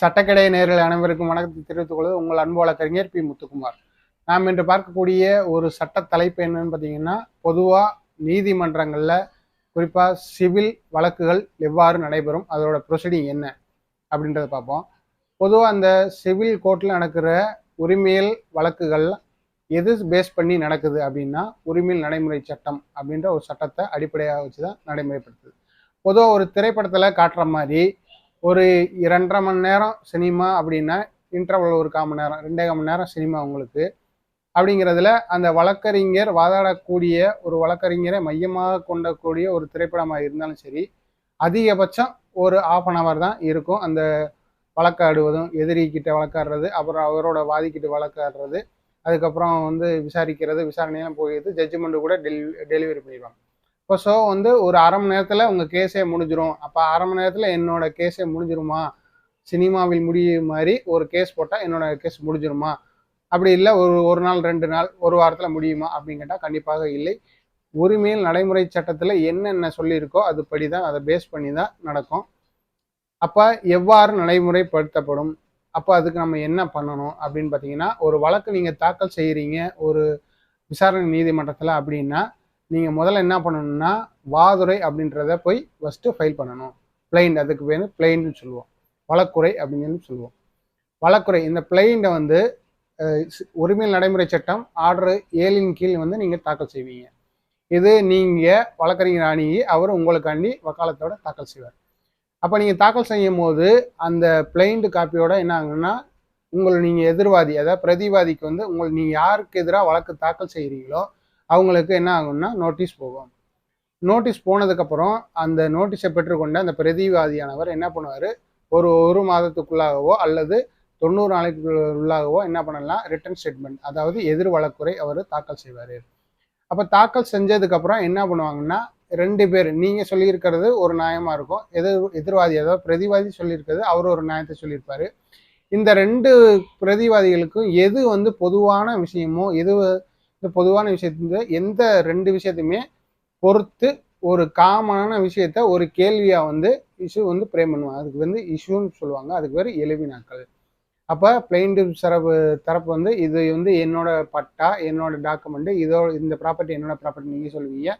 சட்டக்கடை நேரில் அனைவருக்கும் வணக்கத்தை தெரிவித்துக் கொள்வது உங்கள் அன்பு வழக்கறிஞர் பி. முத்துக்குமார். நாம் இன்று பார்க்கக்கூடிய ஒரு சட்ட தலைப்பு என்னன்னு பார்த்தீங்கன்னா பொதுவாக நீதிமன்றங்களில் குறிப்பாக சிவில் வழக்குகள் எவ்வாறு நடைபெறும் அதோட ப்ரொசீடிங் என்ன அப்படின்றத பார்ப்போம். பொதுவாக அந்த சிவில் கோர்ட்டில் நடக்கிற உரிமையல் வழக்குகள் எது பேஸ் பண்ணி நடக்குது அப்படின்னா உரிமையல் நடைமுறை சட்டம் அப்படின்ற ஒரு சட்டத்தை அடிப்படையாக வச்சு தான் நடைமுறைப்படுத்துது. பொதுவாக ஒரு திரைப்படத்தில் காட்டுற மாதிரி ஒரு இரண்டரை மணி நேரம் சினிமா அப்படின்னா இன்டர்வல் ஒரு கால் மணி நேரம் ரெண்டே கால் மணி நேரம் சினிமா உங்களுக்கு. அப்படிங்கிறதுல அந்த வழக்கறிஞர் வாதாடக்கூடிய ஒரு வழக்கறிஞரை மையமாக கொண்டக்கூடிய ஒரு திரைப்படமாக இருந்தாலும் சரி அதிகபட்சம் ஒரு ஆஃப் அன் ஹவர் தான் இருக்கும் அந்த வழக்காடுவதும் எதிரிக்கிட்ட வழக்காடுறது அப்புறம் அவரோட வாதிக்கிட்ட வழக்காடுறது அதுக்கப்புறம் வந்து விசாரிக்கிறது விசாரணையெல்லாம் போயிடுது ஜட்ஜ்மெண்ட்டு கூட டெலி டெலிவரி பண்ணிடுவாங்க. இப்போ ஸோ வந்து ஒரு அரை மணி நேரத்தில் உங்கள் கேஸே முடிஞ்சிடும் அப்போ அரை மணி நேரத்தில் என்னோட கேஸே முடிஞ்சிருமா? சினிமாவில் முடியும் மாதிரி ஒரு கேஸ் போட்டால் என்னோட கேஸ் முடிஞ்சிருமா? அப்படி இல்லை ஒரு ஒரு நாள் ரெண்டு நாள் ஒரு வாரத்தில் முடியுமா? அப்படின்னு கேட்டால் கண்டிப்பாக இல்லை. உரிமையில் நடைமுறை சட்டத்தில் என்னென்ன சொல்லியிருக்கோ அதுபடி தான் அதை பேஸ் பண்ணி தான் நடக்கும். அப்போ எவ்வாறு நடைமுறைப்படுத்தப்படும்? அப்போ அதுக்கு நம்ம என்ன பண்ணணும்? அப்படின்னு பார்த்தீங்கன்னா ஒரு வழக்கு நீங்கள் தாக்கல் செய்கிறீங்க ஒரு விசாரணை நீதிமன்றத்தில் அப்படின்னா நீங்கள் முதல்ல என்ன பண்ணணும்னா வாதுரை அப்படின்றத போய் ஃபஸ்ட்டு ஃபைல் பண்ணணும். பிளைண்ட் அதுக்கு பேர் பிளைன்னு சொல்லுவோம். வழக்குறை அப்படின்னு சொல்லுவோம். வழக்குறை இந்த பிளைண்டை வந்து உரிமையில் நடைமுறை சட்டம் ஆர்டர் ஏழின் கீழ் வந்து நீங்கள் தாக்கல் செய்வீங்க. இது நீங்கள் வழக்கறிஞர் அணுகி அவர் உங்களுக்காண்டி வக்காலத்தோட தாக்கல் செய்வார். அப்போ நீங்கள் தாக்கல் செய்யும் போது அந்த பிளைண்ட் காப்பியோட என்ன ஆகுன்னா உங்களை நீங்கள் எதிர்வாதி அதாவது பிரதிவாதிக்கு வந்து உங்களை நீங்கள் யாருக்கு எதிராக வழக்கு தாக்கல் செய்கிறீங்களோ அவங்களுக்கு என்ன ஆகும்னா நோட்டீஸ் போகும். நோட்டீஸ் போனதுக்கப்புறம் அந்த நோட்டீஸை பெற்றுக்கொண்ட அந்த பிரதிவாதியானவர் என்ன பண்ணுவார்? ஒரு ஒரு மாதத்துக்குள்ளாகவோ அல்லது தொண்ணூறு நாளைக்கு உள்ளாகவோ என்ன பண்ணலாம்? ரிட்டர்ன் ஸ்டேட்மெண்ட் அதாவது எதிர் வழக்குறை அவர் தாக்கல் செய்வார். அப்போ தாக்கல் செஞ்சதுக்கப்புறம் என்ன பண்ணுவாங்கன்னா ரெண்டு பேர் நீங்கள் சொல்லியிருக்கிறது ஒரு நியாயமாக இருக்கும். எதிர் எதிர்வாதி அதாவது பிரதிவாதி சொல்லியிருக்கிறது அவர் ஒரு நியாயத்தை சொல்லியிருப்பார். இந்த ரெண்டு பிரதிவாதிகளுக்கும் எது வந்து பொதுவான விஷயமோ எது இந்த பொதுவான விஷயத்த எந்த ரெண்டு விஷயத்தையுமே பொறுத்து ஒரு காமனான விஷயத்த ஒரு கேள்வியாக வந்து இஷ்யூ வந்து பிரேம் பண்ணுவாங்க. அதுக்கு வந்து இஷ்யூன்னு சொல்லுவாங்க. அதுக்கு பேர் எளிவினாக்கள் அப்போ பிளைண்ட் தரப்பு தரப்பு வந்து இது வந்து என்னோட பட்டா என்னோட டாக்குமெண்ட்டு இதோட இந்த ப்ராப்பர்ட்டி என்னோட ப்ராப்பர்ட்டி நீங்கள் சொல்லுவீங்க.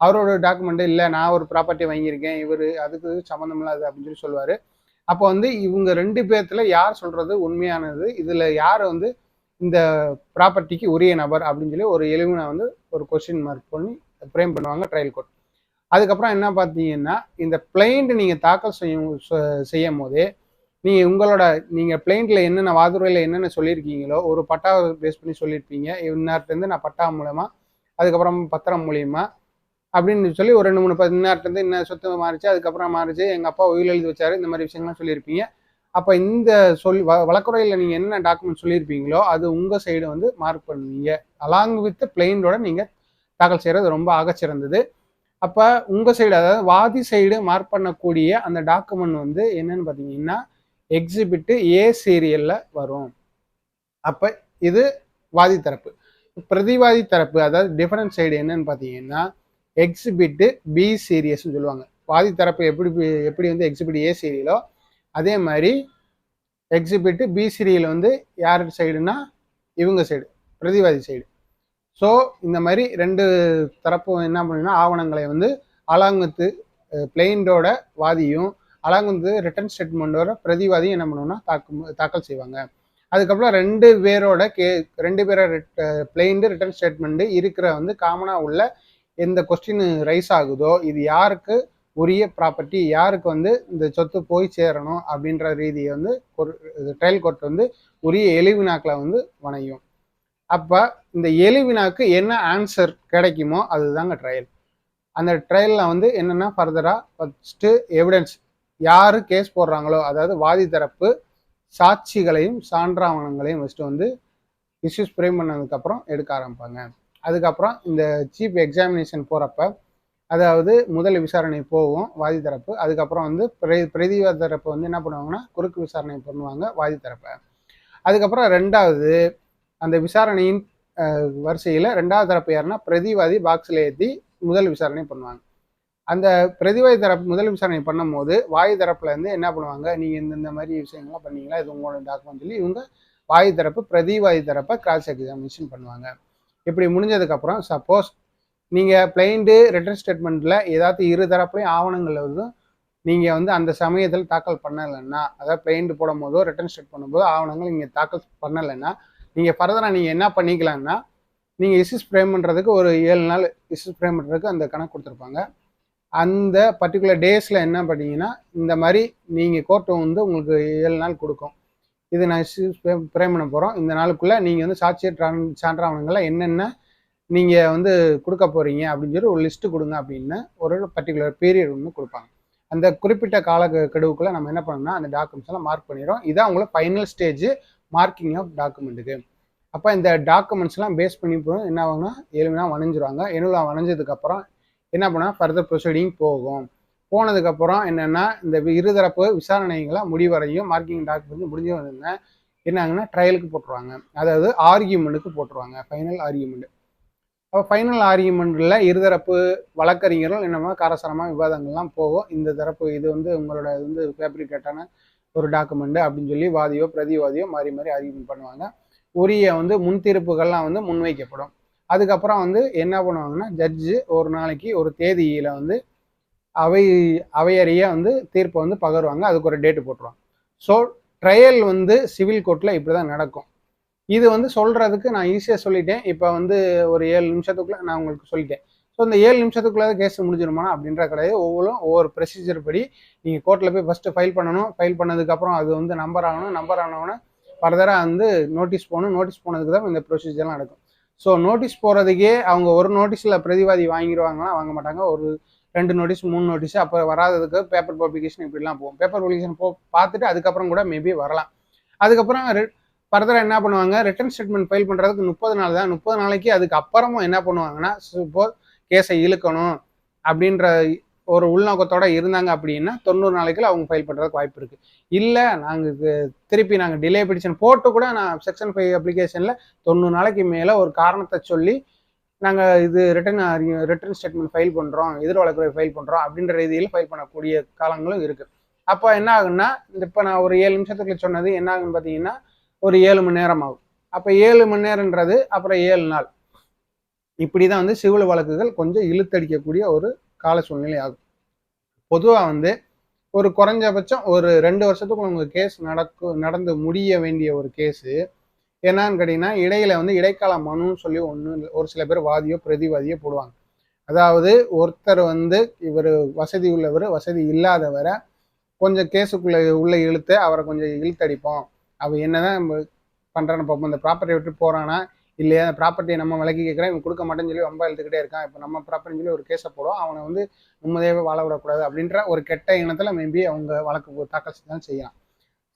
அவரோட டாக்குமெண்ட்டு இல்லை நான் ஒரு ப்ராப்பர்ட்டி வாங்கியிருக்கேன் இவர் அதுக்கு சம்மந்தம் இல்லாது அப்படின்னு சொல்லி சொல்லுவார். அப்போ வந்து இவங்க ரெண்டு பேர்த்தில் யார் சொல்கிறது உண்மையானது? இதில் யார் வந்து இந்த ப்ராப்பர்ட்டிக்கு உரிய நபர் அப்படின்னு சொல்லி ஒரு எளிமையை வந்து ஒரு கொஸ்டின் மார்க் பண்ணி ஃப்ரேம் பண்ணுவாங்க ட்ரையல் கோர்ட் அதுக்கப்புறம் என்ன பார்த்தீங்கன்னா இந்த பிளைண்ட் நீங்கள் தாக்கல் செய்யும் செய்யும் போதே நீங்கள் உங்களோட நீங்கள் பிளைண்ட்டில் என்னென்ன வாதுரையில் என்னென்ன சொல்லியிருக்கீங்களோ ஒரு பட்டாவை பேஸ் பண்ணி சொல்லியிருப்பீங்க. இந்நேரத்துலேருந்து நான் பட்டா மூலயமா அதுக்கப்புறம் பத்திரம் மூலியமாக அப்படின்னு சொல்லி ஒரு ரெண்டு மூணு இந்நேரத்துலேருந்து என்ன சொத்து மாறிச்சு அதுக்கப்புறம் மாறிச்சு எங்கள் அப்பா உயிர் எழுதி வச்சாரு இந்த மாதிரி விஷயங்கள்லாம் சொல்லியிருப்பீங்க. அப்போ இந்த சொல் வ வழக்குறையில் நீங்கள் என்ன டாக்குமெண்ட் சொல்லியிருப்பீங்களோ அது உங்கள் சைடு வந்து மார்க் பண்ணுவீங்க. அலாங் வித் பிளெயினோட நீங்கள் தாக்கல் செய்கிறது ரொம்ப ஆகச்சிறந்தது. அப்போ உங்கள் சைடு அதாவது வாதி சைடு மார்க் பண்ணக்கூடிய அந்த டாக்குமெண்ட் வந்து என்னன்னு பார்த்தீங்கன்னா எக்ஸிபிட்டு ஏ சீரியலில் வரும். அப்போ இது வாதி தரப்பு. பிரதிவாதி தரப்பு அதாவது டிஃபரன்ஸ் சைடு என்னன்னு பார்த்தீங்கன்னா எக்ஸிபிட்டு பி சீரியஸ்னு சொல்லுவாங்க. வாதி தரப்பு எப்படி எப்படி வந்து எக்ஸிபிட் ஏ சீரியலோ அதே மாதிரி எக்ஸிபிட்டு பி சீரியல் வந்து யார் சைடுனா இவங்க சைடு பிரதிவாதி சைடு ஸோ இந்த மாதிரி ரெண்டு தரப்பும் என்ன பண்ணுன்னா ஆவணங்களை வந்து அலாங்கத்து பிளெயின்டோட வாதியும் அலாங்கத்து ரிட்டர்ன் ஸ்டேட்மெண்ட்டோட பிரதிவாதியும் என்ன பண்ணுவோம்னா தாக்கு தாக்கல் செய்வாங்க. அதுக்கப்புறம் ரெண்டு பேரோட கே ரெண்டு பேரோட பிளெயின்டு ரிட்டர்ன் ஸ்டேட்மெண்ட்டு இருக்கிற வந்து காமனாக உள்ள எந்த கொஸ்டின் ரைஸ் ஆகுதோ இது யாருக்கு உரிய ப்ராப்பர்ட்டி யாருக்கு வந்து இந்த சொத்து போய் சேரணும் அப்படின்ற ரீதியை வந்து ஒரு ட்ரையல் கோர்ட் வந்து உரிய எளிவினாக்களை வந்து வணையும். அப்போ இந்த எளிவினாக்கு என்ன ஆன்சர் கிடைக்குமோ அதுதாங்க ட்ரையல் அந்த ட்ரையலில் வந்து என்னென்னா ஃபர்தராக ஃபஸ்ட்டு எவிடன்ஸ் யார் கேஸ் போடுறாங்களோ அதாவது வாதி தரப்பு சாட்சிகளையும் சான்றாவணங்களையும் ஃபஸ்ட்டு வந்து இஷ்யூஸ் ஃப்ரேம் பண்ணதுக்கப்புறம் எடுக்க ஆரம்பிப்பாங்க. அதுக்கப்புறம் இந்த சீஃப் எக்ஸாமினேஷன் போகிறப்ப அதாவது முதல் விசாரணை போகும் வாதி தரப்பு அதுக்கப்புறம் வந்து பிர பிரதிவாத தரப்பு வந்து என்ன பண்ணுவாங்கன்னா குறுக்கு விசாரணை பண்ணுவாங்க வாதி தரப்பை அதுக்கப்புறம் ரெண்டாவது அந்த விசாரணையின் வரிசையில் ரெண்டாவது தரப்பு யாருன்னா பிரதிவாதி பாக்ஸில் ஏற்றி முதல் விசாரணை பண்ணுவாங்க. அந்த பிரதிவாதி தரப்பு முதல் விசாரணை பண்ணும்போது வாய் தரப்புலேருந்து என்ன பண்ணுவாங்க நீங்கள் இந்தந்த மாதிரி விஷயங்கள்லாம் பண்ணீங்களா இது உங்களோட டாக்குமெண்ட் சொல்லி இவங்க வாயு தரப்பு பிரதிவாதி தரப்பை கிராஸ் எக்ஸாமினேஷன் பண்ணுவாங்க. இப்படி முடிஞ்சதுக்கப்புறம் சப்போஸ் நீங்கள் பிளைண்டு ரிட்டர்ன் ஸ்டேட்மெண்ட்டில் ஏதாவது இரு தரப்புலையும் ஆவணங்கள் வந்து நீங்கள் வந்து அந்த சமயத்தில் தாக்கல் பண்ணலைன்னா அதாவது பிளைண்டு போடும் போதோ ரிட்டர்ன் ஸ்டேட் பண்ணும்போதோ ஆவணங்கள் நீங்கள் தாக்கல் பண்ணலைன்னா நீங்கள் ஃபர்தராக நீங்கள் என்ன பண்ணிக்கலாம்னா நீங்கள் இசிஸ் ஃப்ரேம் பண்ணுறதுக்கு ஒரு ஏழு நாள் இசிஸ் ஃப்ரேம் பண்ணுறதுக்கு அந்த கணக்கு கொடுத்துருப்பாங்க. அந்த பர்டிகுலர் டேஸில் என்ன பண்ணிங்கன்னா இந்த மாதிரி நீங்கள் கோர்ட்டு வந்து உங்களுக்கு ஏழு நாள் கொடுக்கும். இது நான் இசிஸ் ஃப்ரேம் பண்ண போகிறோம் இந்த நாளுக்குள்ளே நீங்கள் வந்து சாட்சியர் சான்றாவணங்களை என்னென்ன நீங்கள் வந்து கொடுக்க போகிறீங்க அப்படின்னு சொல்லி ஒரு லிஸ்ட்டு கொடுங்க அப்படின்னு ஒரு பர்டிகுலர் பீரியட் ஒன்று கொடுப்பாங்க. அந்த குறிப்பிட்ட கால கெடுவுக்குள்ளே நம்ம என்ன பண்ணோம்னா அந்த டாக்குமெண்ட்ஸ் எல்லாம் மார்க் பண்ணிடுறோம். இதான் உங்களுக்கு ஃபைனல் ஸ்டேஜ் மார்க்கிங் ஆஃப் டாக்குமெண்ட்டுக்கு அப்போ இந்த டாக்குமெண்ட்ஸ்லாம் பேஸ் பண்ணி போய் என்ன ஆகும்னா எளிமையாக வணைஞ்சிருவாங்க. எலுவா வணைஞ்சதுக்கப்புறம் என்ன பண்ணால் ஃபர்தர் ப்ரொசீடிங் போகும். போனதுக்கப்புறம் என்னென்னா இந்த இருதரப்பு விசாரணைகளாக முடிவரையும் மார்க்கிங் டாக்குமெண்ட் முடிஞ்சு வந்ததுன்னா என்னாங்கன்னா ட்ரையலுக்கு போட்டுருவாங்க. அதாவது ஆர்கியூமெண்ட்டுக்கு போட்டுருவாங்க. ஃபைனல் ஆர்கியூமெண்ட் அப்போ ஃபைனல் ஆர்கியூமெண்ட்டில் இருதரப்பு வழக்கறிஞர்கள் என்னமோ காரசாரமாக விவாதங்கள்லாம் போகும். இந்த தரப்பு இது வந்து உங்களோட இது வந்து ஃபேப்ரிகேட்டான ஒரு டாக்குமெண்ட் அப்படின்னு சொல்லி வாதியோ பிரதிவாதியோ மாறி மாறி ஆர்கியூமெண்ட் பண்ணுவாங்க. உரிய வந்து முன்தீர்ப்புகள்லாம் வந்து முன்வைக்கப்படும். அதுக்கப்புறம் வந்து என்ன பண்ணுவாங்கன்னா ஜட்ஜு ஒரு நாளைக்கு ஒரு தேதியில் வந்து அவை அவையறிய வந்து தீர்ப்பை வந்து பகருவாங்க. அதுக்கு ஒரு டேட்டு போட்டுருவாங்க. ஸோ ட்ரையல் வந்து சிவில் கோர்ட்டில் இப்படி தான் நடக்கும். இது வந்து சொல்கிறதுக்கு நான் ஈஸியாக சொல்லிட்டேன். இப்போ வந்து ஒரு ஏழு நிமிஷத்துக்குள்ளே நான் உங்களுக்கு சொல்லிட்டேன். ஸோ இந்த ஏழு நிமிஷத்துக்குள்ளே கேஸ் முடிஞ்சிருமா அப்படின்ற கிடையாது ஒவ்வொரு ஒவ்வொரு ப்ரொசீஜர் படி நீங்கள் கோர்ட்டில் போய் ஃபஸ்ட்டு ஃபைல் பண்ணணும். ஃபைல் பண்ணதுக்கப்புறம் அது வந்து நம்பர் ஆகணும். நம்பர் ஆனவுடனே ஃபர்தராக வந்து நோட்டீஸ் போகணும். நோட்டீஸ் போனதுக்கு தான் இந்த ப்ரொசீஜர்லாம் நடக்கும். ஸோ நோட்டீஸ் போகிறதுக்கே அவங்க ஒரு நோட்டீஸில் பிரதிவாதி வாங்கிடுவாங்களா? வாங்க மாட்டாங்க. ஒரு ரெண்டு நோட்டீஸ் மூணு நோட்டீஸ் அப்போ வராததுக்கு பேப்பர் பப்ளிகேஷன் இப்படிலாம் போகும். பேப்பர் பப்ளிகேஷன் போ பார்த்துட்டு அதுக்கப்புறம் கூட மேபி வரலாம். அதுக்கப்புறம் ஃபர்தராக என்ன பண்ணுவாங்க? ரிட்டர்ன் ஸ்டேட்மெண்ட் ஃபைல் பண்ணுறதுக்கு முப்பது நாள் தான். முப்பது நாளைக்கு அதுக்கு அப்புறமும் என்ன பண்ணுவாங்கன்னா சப்போஸ் கேஸை இழுக்கணும் அப்படின்ற ஒரு உள்நோக்கத்தோட இருந்தாங்க அப்படின்னா தொண்ணூறு நாளைக்குள்ள அவங்க ஃபைல் பண்ணுறதுக்கு வாய்ப்பு இருக்குது இல்லை நாங்கள் திருப்பி நாங்கள் டிலே பிடிஷன் போட்டு கூட நான் செக்ஷன் ஃபைவ் அப்ளிகேஷனில் தொண்ணூறு நாளைக்கு மேலே ஒரு காரணத்தை சொல்லி நாங்கள் இது ரிட்டர்ன் ரிட்டர்ன் ஸ்டேட்மெண்ட் ஃபைல் பண்ணுறோம் எதிர் வழக்குறை ஃபைல் பண்ணுறோம் அப்படின்ற ரீதியில் ஃபைல் பண்ணக்கூடிய காலங்களும் இருக்குது அப்போ என்ன ஆகுன்னா இப்போ நான் ஒரு ஏழு நிமிஷத்துக்குள்ள சொன்னது என்ன ஆகுன்னு பார்த்தீங்கன்னா ஒரு ஏழு மணி நேரம் ஆகும். அப்போ ஏழு மணி நேரன்றது அப்புறம் ஏழு நாள். இப்படி தான் வந்து சிவில் வழக்குகள் கொஞ்சம் இழுத்தடிக்கக்கூடிய ஒரு கால சூழ்நிலை ஆகும். பொதுவாக வந்து ஒரு குறைஞ்சபட்சம் ஒரு ரெண்டு வருஷத்துக்குள்ள உங்கள் கேஸ் நடக்கும் நடந்து முடிய வேண்டிய ஒரு கேஸு என்னன்னு கேட்டிங்கன்னா இடையில வந்து இடைக்கால மனுன்னு சொல்லி ஒன்று ஒரு சில பேர் வாதியோ பிரதிவாதியோ போடுவாங்க. அதாவது ஒருத்தர் வந்து இவர் வசதி உள்ளவர் வசதி இல்லாதவரை கொஞ்சம் கேஸுக்குள்ளே உள்ளே இழுத்து அவரை கொஞ்சம் இழுத்தடிப்போம். அவர் என்னதான் பண்ணுறான்னு பார்ப்போம். இந்த ப்ராப்பர்ட்டி விட்டு போகிறானா இல்லையா? அந்த ப்ராப்பர்ட்டியை நம்ம விலைக்கு கேட்குறேன். இவன் கொடுக்க மாட்டேன்னு சொல்லி ரொம்ப எழுத்துக்கிட்டே இருக்கான். இப்போ நம்ம ப்ராப்பர்ட்டின்னு சொல்லி ஒரு கேஸை போடுவோம். அவனை வந்து நிம்மதியாகவே வாழ விடக்கூடாது அப்படின்ற ஒரு கெட்ட இனத்தில் மேபி அவங்க வழக்கு தாக்கல் தான் செய்யலாம்.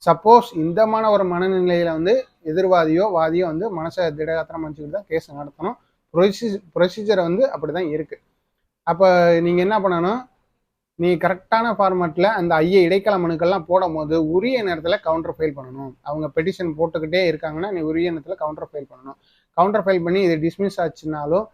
சப்போஸ் இந்தமான ஒரு மனநிலையில் வந்து எதிர்வாதியோ வாதியோ வந்து மனசை திடகாத்திரம் வச்சுக்கிட்டு தான் கேஸ் நடத்தணும். ப்ரொசீஜ் ப்ரொசீஜரை வந்து அப்படி தான் இருக்குது அப்போ நீங்கள் என்ன பண்ணணும்? நீ கரெக்டான ஃபார்மேட்டில் அந்த ஐய இடைக்கால மனுக்கள்லாம் போடும் போது உரிய நேரத்தில் கவுண்டர் ஃபைல் பண்ணணும். அவங்க பெட்டிஷன் போட்டுக்கிட்டே இருக்காங்கன்னா நீ உரிய நேரத்தில் கவுண்டர் ஃபைல் பண்ணணும். கவுண்டர் ஃபைல் பண்ணி இது டிஸ்மிஸ் ஆச்சுனாலும்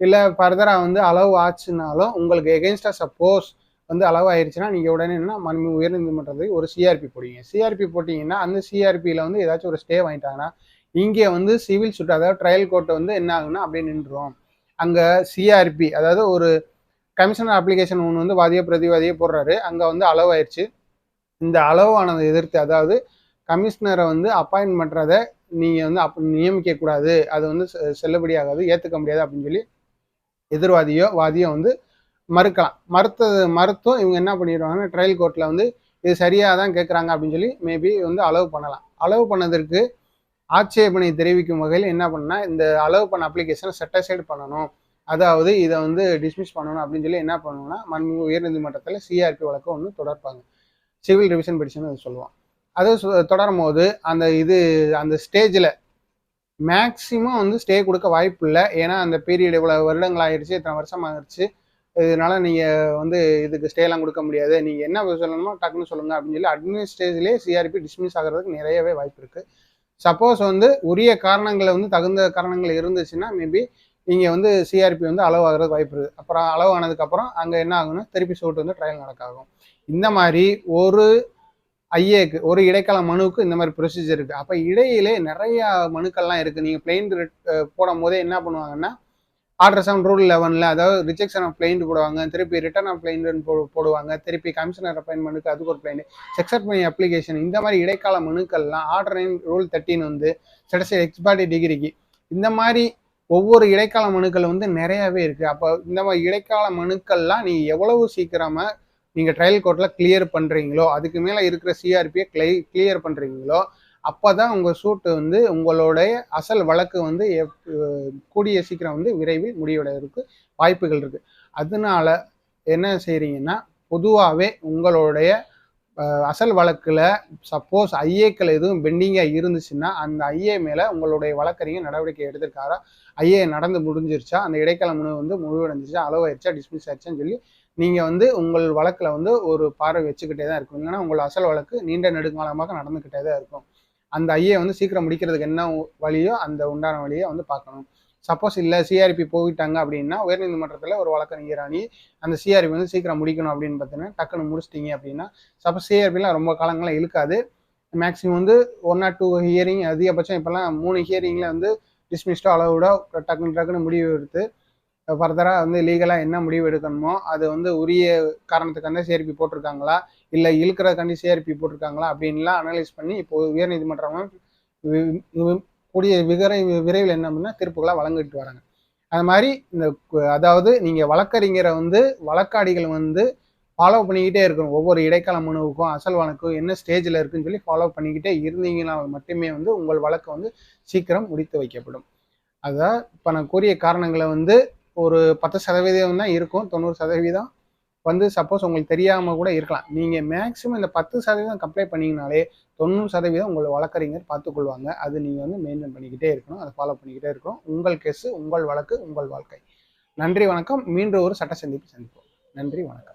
இல்லை ஃபர்தராக வந்து அளவு ஆச்சுனாலும் உங்களுக்கு எகென்ஸ்டாக சப்போஸ் வந்து அளவு ஆயிடுச்சுன்னா நீங்கள் உடனே என்ன மனு உயர்நீதிமன்றத்துக்கு ஒரு சிஆர்பி போடுவீங்க. சிஆர்பி போட்டிங்கன்னா அந்த சிஆர்பியில் வந்து ஏதாச்சும் ஒரு ஸ்டே வாங்கிட்டாங்கன்னா இங்கே வந்து சிவில் சுட்டு அதாவது ட்ரையல் கோர்ட்டை வந்து என்ன ஆகுன்னா அப்படியே நின்றுடும் அங்கே சிஆர்பி அதாவது ஒரு கமிஷனர் அப்ளிகேஷன் ஒன்று வந்து வாதிய பிரதிவாதியே போடுறாரு. அங்கே வந்து அளவு ஆயிடுச்சு இந்த அளவானதை எதிர்த்து அதாவது கமிஷனரை வந்து அப்பாயின்ட் பண்ணுறதை நீங்கள் வந்து அப் நியமிக்கக்கூடாது அது வந்து செல்லுபடியாகாது ஏற்றுக்க முடியாது அப்படின்னு சொல்லி எதிர்வாதியோ வாதியோ வந்து மறுக்கலாம். மறுத்தது மறுத்தும் இவங்க என்ன பண்ணிடுவாங்கன்னா ட்ரையல் கோர்ட்டில் வந்து இது சரியாக தான் கேட்குறாங்க அப்படின்னு சொல்லி மேபி வந்து அளவு பண்ணலாம். அளவு பண்ணதற்கு ஆட்சேபனை தெரிவிக்கும் வகையில் என்ன பண்ணால் இந்த அளவு பண்ண அப்ளிகேஷனை செட்டசைடு பண்ணணும். அதாவது இதை வந்து டிஸ்மிஸ் பண்ணணும் அப்படின்னு சொல்லி என்ன பண்ணணும்னா மண்பு உயர்நீதிமன்றத்தில் சிஆர்பி வழக்கு ஒன்று தொடர்ப்பாங்க. சிவில் ரிவிஷன் பெடிஷன் அது சொல்லுவோம் அது தொடரும் போது அந்த இது அந்த ஸ்டேஜில் மேக்சிமம் வந்து ஸ்டே கொடுக்க வாய்ப்பு இல்லை. ஏன்னா அந்த பீரியட் இவ்வளோ வருடங்கள் ஆயிடுச்சு இத்தனை வருஷம் ஆயிடுச்சு. இதனால நீங்கள் வந்து இதுக்கு ஸ்டேலாம் கொடுக்க முடியாது. நீங்கள் என்ன சொல்லணுமோ டக்குன்னு சொல்லுங்கள் அப்படின்னு சொல்லி அட்மினிஸ்ட்ரேஜ்லேயே சிஆர்பி டிஸ்மிஸ் ஆகிறதுக்கு நிறையவே வாய்ப்பு இருக்குது சப்போஸ் வந்து உரிய காரணங்களை வந்து தகுந்த காரணங்கள் இருந்துச்சுன்னா மேபி நீங்கள் வந்து சிஆர்பி வந்து அளவாகிறதுக்கு வாய்ப்பு இருக்குது. அப்புறம் அளவு ஆனதுக்கப்புறம் அங்கே என்ன ஆகும்னா திருப்பி சோட்டு வந்து ட்ரையல் நடக்காகும். இந்த மாதிரி ஒரு ஐஏக்கு ஒரு இடைக்கால மனுவுக்கு இந்த மாதிரி ப்ரொசீஜர் இருக்குது அப்போ இடையிலே நிறையா மனுக்கள்லாம் இருக்குது நீங்கள் பிளெயின் போடும் போதே என்ன பண்ணுவாங்கன்னா ஆர்டர் செவன் ரூல் லெவனில் அதாவது ரிஜெக்ஷன் ஆஃப் பிளைண்ட் போடுவாங்க. திருப்பி ரிட்டர்ன் ஆஃப் பிளைண்ட் போடுவாங்க. திருப்பி கமிஷனர் அப்பாயின்மெண்ட்டுக்கு அதுக்கு ஒரு பிளைண்ட் செக்ஸட் பண்ணி அப்ளிகேஷன் இந்த மாதிரி இடைக்கால மனுக்கள்லாம் ஆர்டர் நைன் ரூல் தேர்ட்டின் வந்து செடசைட் எக்ஸ்பார்டி டிகிரிக்கு இந்த மாதிரி ஒவ்வொரு இடைக்கால மனுக்கள் வந்து நிறையவே இருக்குது அப்போ இந்த மாதிரி இடைக்கால மனுக்கள்லாம் நீங்கள் எவ்வளவு சீக்கிரமாக நீங்கள் ட்ரையல் கோர்ட்டில் கிளியர் பண்ணுறீங்களோ அதுக்கு மேலே இருக்கிற சிஆர்பியை கிளை கிளியர் பண்ணுறீங்களோ அப்போ தான் உங்கள் சூட்டு வந்து உங்களுடைய அசல் வழக்கு வந்து எப்- கூடிய சீக்கிரம் வந்து விரைவில் முடிவடைவதற்கு வாய்ப்புகள் இருக்குது அதனால என்ன செய்கிறீங்கன்னா பொதுவாகவே உங்களுடைய அசல் வழக்கில் சப்போஸ் ஐஏக்கள் எதுவும் பெண்டிங்காக இருந்துச்சுன்னா அந்த ஐஏ மேலே உங்களுடைய வழக்கறிஞர் நடவடிக்கை எடுத்திருக்காரா? ஐஏ நடந்து முடிஞ்சிருச்சா? அந்த இடைக்கால மனு வந்து முடிவடைஞ்சிருச்சா? அளவாயிருச்சா டிஸ்மிஸ் ஆயிடுச்சான்னு சொல்லி நீங்கள் வந்து உங்கள் வழக்கில் வந்து ஒரு பார்வை வச்சுக்கிட்டே தான் இருக்கும். இல்லைன்னா உங்கள் அசல் வழக்கு நீண்ட நெடுங்காலமாக நடந்துக்கிட்டே தான் இருக்கும். அந்த ஐஏ வந்து சீக்கிரம் முடிக்கிறதுக்கு என்ன வழியோ அந்த உண்டான வழியை வந்து பார்க்கணும். சப்போஸ் இல்லை சிஆர்பி போயிட்டாங்க அப்படின்னா உயர்நீதிமன்றத்தில் ஒரு வழக்கறிஞர் அணி அந்த சிஆர்பி வந்து சீக்கிரம் முடிக்கணும் அப்படின்னு பார்த்தீங்கன்னா டக்குன்னு முடிச்சிட்டிங்க அப்படின்னா சப்போஸ் சிஆர்பிலாம் ரொம்ப காலங்களாக இழுக்காது. மேக்ஸிமம் வந்து ஒன் ஆர் டூ ஹியரிங் அதிகபட்சம் இப்போல்லாம் மூணு ஹியரிங்கில் வந்து டிஸ்மிஸ்டோ அளவோட டக்குன்னு டக்குன்னு முடிவு எடுத்து ஃபர்தராக வந்து லீகலாக என்ன முடிவு எடுக்கணுமோ அது வந்து உரிய காரணத்துக்காண்டி சிஆர்பி போட்டிருக்காங்களா இல்லை இழுக்கிறதுக்காண்டி சிஆர்பி போட்டிருக்காங்களா அப்படின்லாம் அனலைஸ் பண்ணி இப்போ உயர்நீதிமன்றம் கூடிய விகரை விரைவில் என்ன அப்படின்னா தீர்ப்புகளாக வழங்கிட்டு வராங்க. அது மாதிரி இந்த அதாவது நீங்கள் வழக்கறிஞரை வந்து வழக்காடிகள் வந்து ஃபாலோ பண்ணிக்கிட்டே இருக்கணும். ஒவ்வொரு இடைக்கால மனுவுக்கும் அசல் வழக்கும் என்ன ஸ்டேஜில் இருக்குன்னு சொல்லி ஃபாலோ பண்ணிக்கிட்டே இருந்தீங்கன்னா மட்டுமே வந்து உங்கள் வழக்கு வந்து சீக்கிரம் முடித்து வைக்கப்படும். அதான் இப்போ நான் கூறிய காரணங்களை வந்து ஒரு பத்து சதவீதம் தான் இருக்கும் தொண்ணூறு சதவீதம். வந்து சப்போஸ் உங்களுக்கு தெரியாமல் கூட இருக்கலாம். நீங்கள் மேக்ஸிமம் இந்த பத்து சதவீதம் கம்ப்ளைண்ட் பண்ணிங்கனாலே தொண்ணூறு சதவீதம் உங்களை வழக்கறிஞர் பார்த்துக்கொள்வாங்க. அது நீங்கள் வந்து மெயின்டைன் பண்ணிக்கிட்டே இருக்கணும் அதை ஃபாலோ பண்ணிக்கிட்டே இருக்கணும். உங்கள் கேஸு உங்கள் வழக்கு உங்கள் வாழ்க்கை. நன்றி வணக்கம். மீண்டும் ஒரு சட்ட சந்திப்பு சந்திப்போம். நன்றி வணக்கம்.